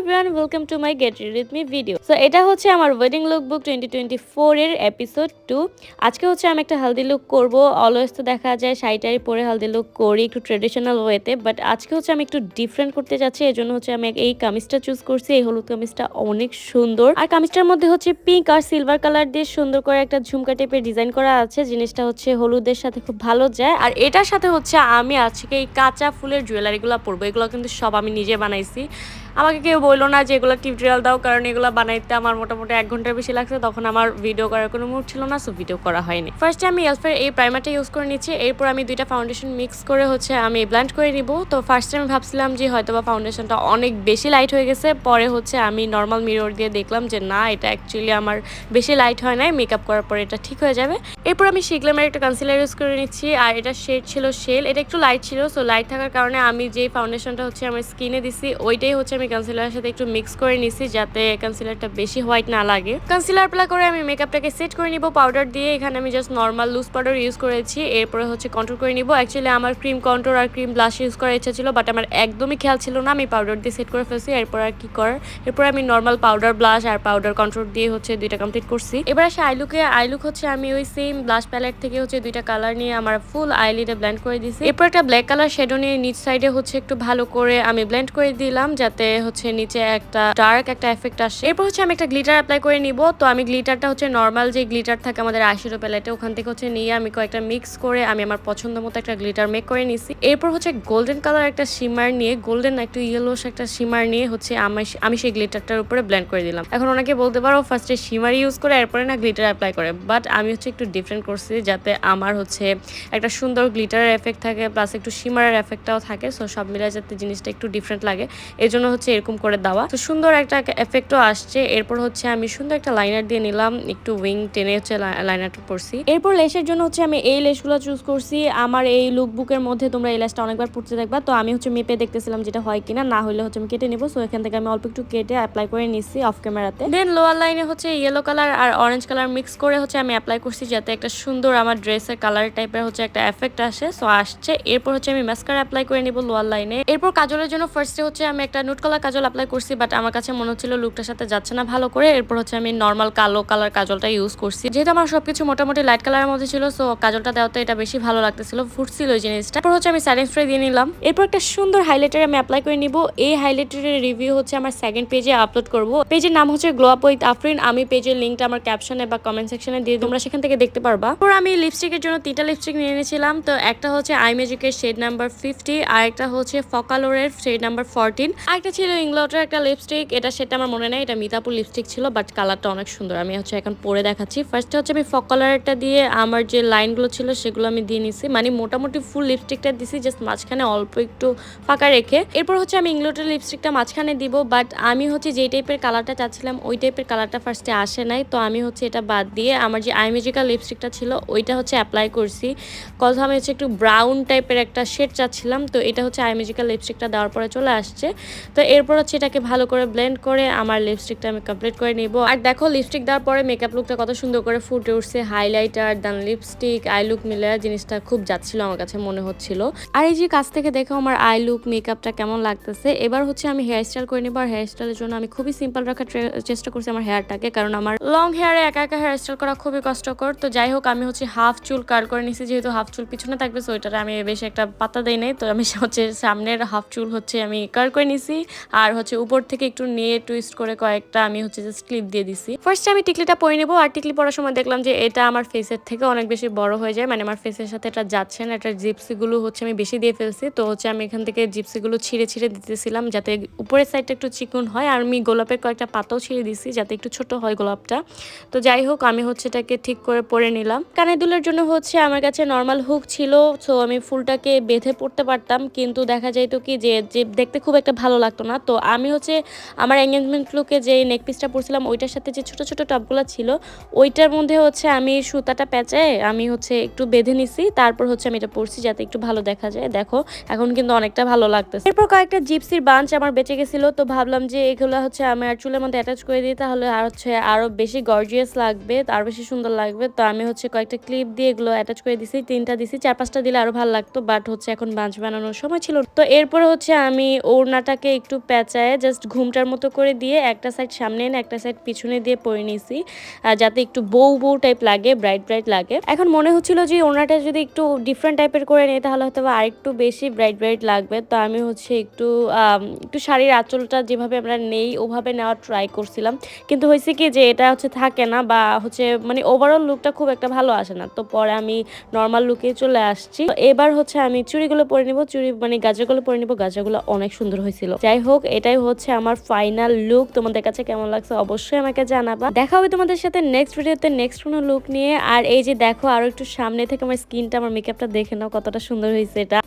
Everyone welcome to my get ready me video so এটা হচ্ছে আমার wedding look book twenty twenty four এর episode two আজকে হচ্ছে আমি একটা হালদি লুক করব। অলওয়েজ তো দেখা যায় শাড়ি টাড়ি পরে হালদি লুক করি একটু ট্রেডিশনাল ওয়েতে বাট আজকে হচ্ছে আমি একটু ডিফারেন্ট করতে যাচ্ছি। এই জন্য হচ্ছে আমি এই কামিজটা চুজ করছি। এই হলুদ কামিজটা অনেক সুন্দর। আর কামিজটার মধ্যে হচ্ছে পিঙ্ক আর সিলভার কালার দিয়ে সুন্দর করে একটা ঝুমকা টাইপের ডিজাইন করা আছে। জিনিসটা হচ্ছে হলুদের সাথে খুব ভালো যায়। আর এটার সাথে হচ্ছে আমি আজকে এই কাঁচা ফুলের জুয়েলারিগুলো পরবো। এগুলো কিন্তু সব আমি নিজে বানাইছি। আমাকে কেউ বলল না যে এগুলো টিউটোরিয়াল দাও, কারণ এগুলো বানাইতে আমার মোটামুটি এক ঘণ্টার বেশি লাগছে। তখন আমার ভিডিও করার কোনো মুড ছিল না সো ভিডিও করা হয়নি। ফার্স্টে আমি এলফের এই প্রাইমারটা ইউজ করে নিচ্ছি। এরপর আমি দুইটা ফাউন্ডেশন মিক্স করে হচ্ছে আমি ব্ল্যান্ড করে নিব। তো ফার্স্টে আমি ভাবছিলাম যে হয়তো বা ফাউন্ডেশনটা অনেক বেশি লাইট হয়ে গেছে। পরে হচ্ছে আমি নর্মাল মিরর দিয়ে দেখলাম যে না, এটা অ্যাকচুয়ালি আমার বেশি লাইট হয় নাই। মেকআপ করার পরে এটা ঠিক হয়ে যাবে। এরপর আমি শিগলামের একটা কনসিলার ইউজ করে নিচ্ছি, আর এটা শেড ছিল শেল এটা একটু লাইট ছিল সো লাইট থাকার কারণে আমি যে ফাউন্ডেশনটা হচ্ছে আমার স্কিনে দিছি, ওইটাই হচ্ছে আমি কনসিলারের সাথে একটু মিক্স করে নিছি যাতে কনসিলারটা বেশি হোয়াইট না লাগে। কনসিলার প্লা করে আমি মেকআপটাকে সেট করে নিব পাউডার দিয়ে, এখানে আমি just normal loose powder use করেছি, এরপরে হচ্ছে কন্ট্রোল করে নিব। অ্যাকচুয়ালি আমার ক্রিম কন্ট্রোল আর ক্রিম ব্লাশ ইউজ করার ইচ্ছা ছিল বাট আমার একদমই খেয়াল ছিল না, আমি পাউডার দিয়ে সেট করে ফেলছি, এরপর আর কি করার? এরপর আমি নর্মাল পাউডার ব্লাশ আর পাউডার কন্ট্রোল দিয়ে হচ্ছে দুইটা কমপ্লিট করছি। এবার আসে আইলুকে আইলুক হচ্ছে আমি ওই সেম ব্লাশ প্যালেট থেকে হচ্ছে দুইটা কালার নিয়ে আমার ফুল আইলিডে ব্লেন্ড করে দিয়েছি। এরপর একটা ব্ল্যাক কালার শেডো নিয়ে নিচ সাইডে হচ্ছে একটু ভালো করে আমি ব্লেন্ড করে দিলাম যাতে হচ্ছে নিচে একটা ডার্ক একটা এফেক্ট আসে। এরপর হচ্ছে আমি একটা গ্লিটার অ্যাপ্লাই করে নিব। তো আমি গ্লিটারটা হচ্ছে নর্মাল যে গ্লিটার থাকে আমাদের আইশ্যাডো প্যালেটে, ওখান থেকে হচ্ছে নিয়ে আমি কয়েকটা মিক্স করে আমি আমার পছন্দ মতো একটা গ্লিটার মেক করে নিছি। এরপর হচ্ছে গোল্ডেন কালার একটা শিমার নিয়ে, গোল্ডেন একটু ইয়েলোস একটা শিমার নিয়ে হচ্ছে আমি সেই গ্লিটারটার উপরে ব্লেন্ড করে দিলাম। এখন ওনাকে বলতে পারো ফার্স্টে শিমার ইউজ করে, এরপরে না গ্লিটার অ্যাপ্লাই করে। বাট আমি হচ্ছে একটু ডিফারেন্ট করছি যাতে আমার হচ্ছে একটা সুন্দর গ্লিটারের এফেক্ট থাকে, প্লাস একটু শিমারের এফেক্টটাও থাকে। সো সব মিলে যাতে জিনিসটা একটু ডিফারেন্ট লাগে। এই জন্য হচ্ছে এরকম করে দেওয়া। তো সুন্দর একটা এফেক্টও আসছে। এরপর হচ্ছে আমি সুন্দর একটা লাইনার দিয়ে নিলাম। একটু উইং টেনে হচ্ছে লাইনারটা পরছি। এরপর লেসের জন্য হচ্ছে আমি এই লেসগুলো চুজ করছি। আমার এই লুক বুকের মধ্যে তোমরা এই লেসটা অনেকবার পড়তে দেখবা। তো আমি হচ্ছে মেপে দেখতেছিলাম যেটা হয় কিনা। না হলে হচ্ছে আমি কেটে নিবো। সো এখান থেকে আমি অল্প একটু কেটে অ্যাপ্লাই করে নিচ্ছি অফ ক্যামেরাতে দেন লোয়ার লাইনে হচ্ছে ইয়েলো কালার আর অরেঞ্জ কালার মিক্স করে হচ্ছে আমি অ্যাপ্লাই করছি যাতে একটা সুন্দর আমার ড্রেসের কালার টাইপের হচ্ছে একটা এফেক্ট আসে সো আসছে। এরপর হচ্ছে আমি মাস্কার অ্যাপ্লাই করে নিব লোয়ার লাইনে এরপর কাজলের জন্য ফার্স্টে হচ্ছে আমি একটা নুট কালার কাজল অ্যাপ্লাই করছি বাট আমার কাছে মনে হচ্ছিল লুকটার সাথে যাচ্ছে না ভালো করে। এরপর হচ্ছে আমি নর্মাল কালো কালার কাজলটা ইউজ করছি। যেহেতু আমার সবকিছু মোটামুটি লাইট কালারের মধ্যে ছিল সো কাজলটা দেওয়াতে এটা বেশি ভালো লাগতেছিল, ফুটছিল ওই জিনিসটা। এরপর হচ্ছে আমি স্যারিং স্প্রে দিয়ে নিলাম। এরপর একটা সুন্দর হাইলাইটার আমি অ্যাপ্লাই করে নিব। এই হাইলাইটারের রিভিউ হচ্ছে আমার সেকেন্ড পেজে আপলোড করব। পেজের নাম হচ্ছে গ্লো আপ উইথ আফরিন আমি পেজের লিঙ্কটা আমার ক্যাপশনে বা কমেন্ট সেকশনে দিয়ে তোমরা সেখান থেকে দেখতে পারবা। এরপর আমি লিপস্টিকের জন্য তিনটা লিপস্টিক নিয়ে নিয়েছিলাম তো একটা হচ্ছে আই ম্যাজিকের শেড নাম্বার ফিফটি আর একটা হচ্ছে ফকালোরের শেড নাম্বার ফোরটিন আর একটা ছিল ইংলটের একটা লিপস্টিক এটা সেটা আমার মনে নেই, এটা মিতাপুর লিপস্টিক ছিল বাট কালারটা অনেক সুন্দর। আমি হচ্ছে এখন পরে দেখাচ্ছি। ফার্স্টে হচ্ছে আমি ফক কালারটা দিয়ে আমার যে লাইনগুলো ছিল, সেগুলো আমি দিয়ে নিছি। মানে মোটামুটি ফুল লিপস্টিকটা দিছি জাস্ট মাঝখানে অল্প একটু ফাঁকা রেখে। এরপর হচ্ছে আমি ইংলোটের লিপস্টিকটা মাঝখানে দিব বাট আমি হচ্ছে যেই টাইপের কালারটা চাচ্ছিলাম, ওই টাইপের কালারটা ফার্স্টে আসে নাই। তো আমি হচ্ছে এটা বাদ দিয়ে আমার যে আইমেজিক্যাল লিপস্টিকটা ছিল, ওইটা হচ্ছে অ্যাপ্লাই করছি। কজ আমি হচ্ছে একটু ব্রাউন টাইপের একটা শেড চাচ্ছিলাম, তো এটা হচ্ছে আইমেজিক্যাল লিপস্টিকটা দেওয়ার পরে চলে আসছে। তো এরপর হচ্ছে এটাকে ভালো করে ব্লেন্ড করে আমার লিপস্টিকটা আমি কমপ্লিট করে নিব। আর দেখো লিপস্টিক দেওয়ার পরে মেকআপ লুকটা কত সুন্দর করে ফুটে উঠছে highlighter then lipstick eye look মিলে জিনিসটা খুব যাচ্ছিল আমার কাছে, মনে হচ্ছিল। আর এই যে কাছ থেকে দেখো আমার আই লুক মেকআপটা কেমন লাগতেছে, এবার হচ্ছে আমি হেয়ার স্টাইল করে নিবো। আর হেয়ার স্টাইলের জন্য আমি খুবই সিম্পল রাখার চেষ্টা করছি আমার হেয়ারটাকে কারণ আমার লং হেয়ারে একা একা হেয়ার স্টাইল করা খুবই কষ্টকর। তো যাই হোক, আমি হচ্ছে হাফ চুল কার করে নিছি, যেহেতু হাফ চুল পিছনে থাকবে সো ওইটারে আমি বেশি একটা পাতা দেই নাই। তো আমি হচ্ছে সামনের হাফ চুল হচ্ছে আমি কার করে নিছি, আর হচ্ছে উপর থেকে একটু নিয়ে টুইস্ট করে কয়েকটা আমি হচ্ছে জাস্ট ক্লিপ দিয়ে দিছি। ফার্স্টে আমি টিকলিটা পরে নেব, আর টিকলি পরার সময় দেখলাম যে এটা আমার ফেসের থেকে অনেক বেশি বড় হয়ে যায় মানে আমার ফেসের সাথে এটা যাচ্ছে না, এটা জিপসিগুলো হচ্ছে আমি বেশি দিয়ে ফেলছি। তো হচ্ছে আমি এখান থেকে জিপসিগুলো ছিঁড়ে ছিঁড়ে দিতেছিলাম, যাতে উপরের সাইডটা একটু চিকুন হয়, আর আমি গোলাপের কয়েকটা পাতাও ছিঁড়ে দিছি, যাতে একটু ছোট হয় গোলাপটা। তো যাই হোক, আমি হচ্ছে এটাকে ঠিক করে পরে নিলাম। কানে দুলের জন্য হচ্ছে আমার কাছে নর্মাল হুক ছিল সো আমি ফুলটাকে বেঁধে পড়তে পারতাম, কিন্তু দেখা যাইতো কি যে দেখতে খুব একটা ভালো লাগতো না। তো আমি হচ্ছে আমার এঙ্গেজমেন্ট লুকে যে নেক পিসটা পরছিলাম, ওইটার সাথে যে ছোট ছোট টপগুলো ছিল, ওইটার মধ্যে হচ্ছে আমি সুতাটা পেঁচায় আমি হচ্ছে একটু বেঁধে নিছি, তারপর হচ্ছে আমি এটা পরছি যাতে একটু ভালো দেখা যায়। দেখো, এখন কিন্তু অনেকটা ভালো লাগতেছে। এরপর কয়েকটা জিপসির বাঞ্চ আমার বেঁচে গেছিল, তো ভাবলাম যে এগুলো হচ্ছে আমি আর চুলের মধ্যে অ্যাটাচ করে দিই, তাহলে আর হচ্ছে আরও বেশি গর্জিয়াস লাগবে, আর বেশি সুন্দর লাগবে, তো আমি হচ্ছে কয়েকটা ক্লিপ দিয়ে এগুলো অ্যাটাচ করে দিছি, তিনটা দিছি, চার পাঁচটা দিলে আরও ভালো লাগতো বাট হচ্ছে এখন বাঁচ বানানোর সময় ছিল তো এরপরে হচ্ছে আমি ওড়নাটাকে একটু পেঁচায় জাস্ট ঘুমটার মতো করে দিয়ে একটা সাইড সামনে এনে একটা সাইড পিছনে দিয়ে পরে নিছি যাতে একটু বউ বউ টাইপ লাগে ব্রাইট ব্রাইট লাগে। এখন মনে হচ্ছিল যে ওড়নাটা যদি একটু ডিফারেন্ট টাইপের করে নিই, তাহলে হয়তো বা আরেকটু বেশি ব্রাইট ব্রাইট লাগবে। তো আমি হচ্ছে একটু একটু শাড়ির আঁচলটা যেভাবে আমরা নেই, ওভাবে নেওয়ার ট্রাই করছিলাম। কিন্তু হয়েছে কি যে এটা হচ্ছে থাকে না, বা হচ্ছে মানে ওভারঅল লুকটা খুব একটা ভালো আসে না। তো পরে আমি নর্মাল লুকে চলে আসছি। এবার হচ্ছে আমি চুড়িগুলো পরে নিব। চুড়ি মানে গাজাগুলো পরে নিব। গাজাগুলো অনেক সুন্দর হয়েছিল। যাই হোক, এটাই হচ্ছে আমার ফাইনাল লুক তোমাদের কাছে কেমন লাগছে অবশ্যই আমাকে জানাবা। দেখা হবে তোমাদের সাথে নেক্সট ভিডিওতে নেক্সট কোনো লুক নিয়ে। আর এই যে দেখো, আরও একটু সামনে থেকে আমার স্কিনটা আমার মেকআপটা দেখে নাও কতটা সুন্দর হয়েছে এটা।